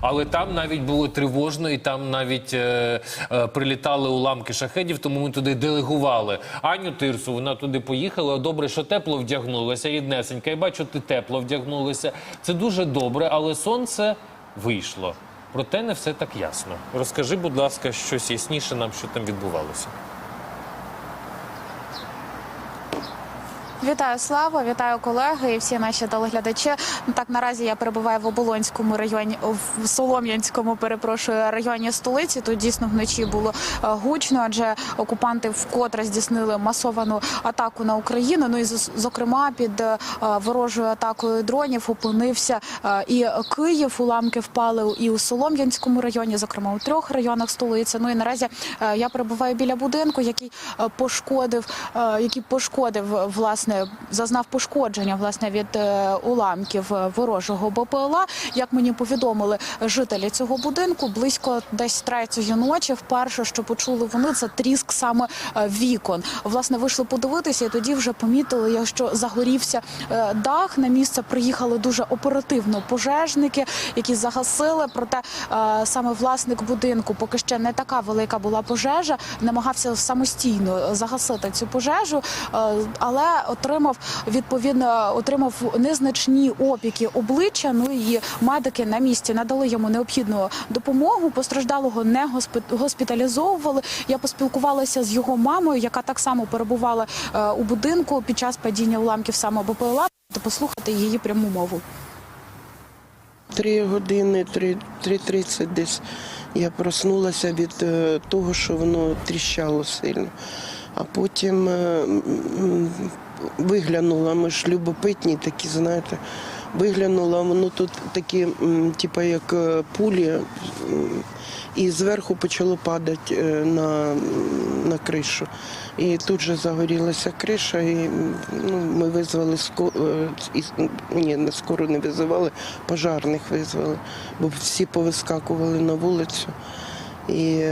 Але там навіть було тривожно, і там навіть е, е, прилітали уламки шахедів, тому ми туди делегували Аню Тирсу. Вона туди поїхала. Добре, що тепло вдягнулася, ріднесенька. Я бачу, ти тепло вдягнулася. Це дуже добре, але сонце вийшло. Проте не все так ясно. Розкажи, будь ласка, щось ясніше нам, що там відбувалося. Вітаю Слава, вітаю колеги і всі наші телеглядачі. Так наразі я перебуваю в Оболонському районі, в Солом'янському, перепрошую, районі столиці. Тут дійсно вночі було е, гучно, адже окупанти вкотре здійснили масовану атаку на Україну. Ну і зокрема під е, ворожою атакою дронів опинився е, і Київ. Уламки впали і у Солом'янському районі, зокрема у трьох районах столиці. Ну і наразі я перебуваю біля будинку, який пошкодив, який пошкодив е, власне, зазнав пошкодження власне від е, уламків е, ворожого БПЛА. Як мені повідомили жителі цього будинку, близько десь третьої ночі, вперше, що почули вони, це тріск саме е, вікон. Власне, вийшли подивитися, і тоді вже помітили, що загорівся дах. На місце приїхали дуже оперативно пожежники, які загасили. Проте саме власник будинку, поки ще не така велика була пожежа, намагався самостійно загасити цю пожежу, але отримав відповідно отримав незначні опіки обличчя. Ну і медики на місці надали йому необхідну допомогу. Постраждалого не госпі- госпіталізовували. Я поспілкувалася з його мамою, яка так само перебувала е, у будинку під час падіння уламків саме БПЛА. Та послухати її пряму мову. Три години, три- 3.30 десь я проснулася від е, того, що воно тріщало сильно. А потім е, виглянула, ми ж любопитні такі, знаєте, виглянула, воно тут такі, типу як е, пулі, і зверху почало падати е, на, на кришу. І тут же загорілася криша, і ну, ми визвали ско... е, ні, не скоро не визивали, пожарних визвали, бо всі повискакували на вулицю. І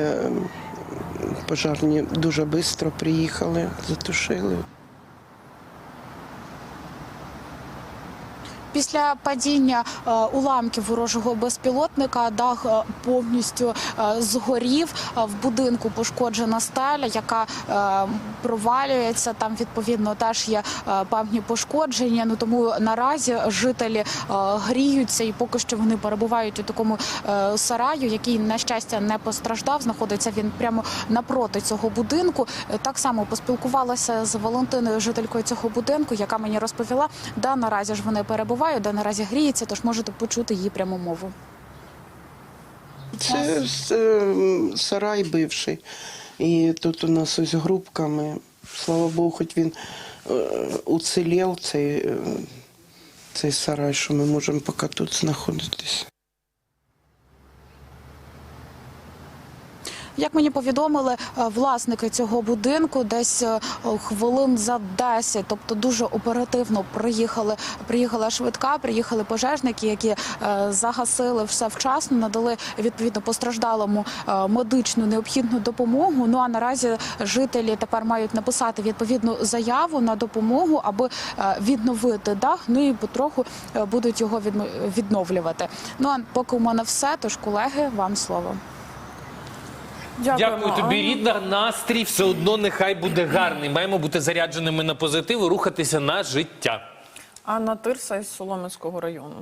пожарні дуже швидко приїхали, затушили. Після падіння е, уламків ворожого безпілотника дах е, повністю е, згорів. В будинку пошкоджена стеля, яка провалюється. Там відповідно теж є певні пошкодження. Ну тому наразі жителі гріються, і поки що вони перебувають у такому сараю, який на щастя не постраждав. Знаходиться він прямо напроти цього будинку. Так само поспілкувалася з Валентиною, жителькою цього будинку, яка мені розповіла, де наразі ж вони перебувають, де наразі гріється, тож можете почути її пряму мову. Це е, сарай бивший. І тут у нас ось грубками. Слава Богу, хоч він е, уцілів цей, е, цей сарай, що ми можемо поки тут знаходитися. Як мені повідомили е, власники цього будинку, десь е, хвилин за 10, тобто дуже оперативно приїхали. Приїхала швидка, приїхали пожежники, які е, загасили все вчасно, надали відповідно постраждалому медичну необхідну допомогу. Ну а наразі жителі тепер мають написати відповідну заяву на допомогу, аби відновити дах. Ну і потроху будуть його відно- відновлювати. Ну а поки у мене все, тож колеги, вам слово. Дякую тобі, рідна. Настрій все одно нехай буде гарний. Маємо бути зарядженими на позитив і рухатися на життя. Анна Тирса із Соломинського району.